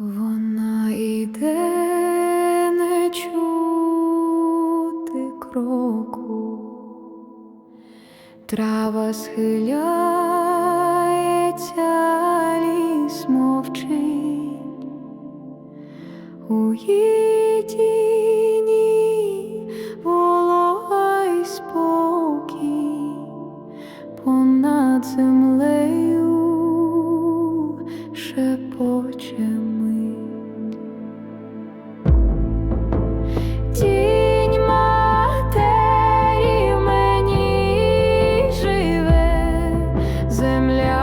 Вона іде не чути кроку, трава схиляється, ліс мовчить, у її тіні волога й спокій. Понад землею земля.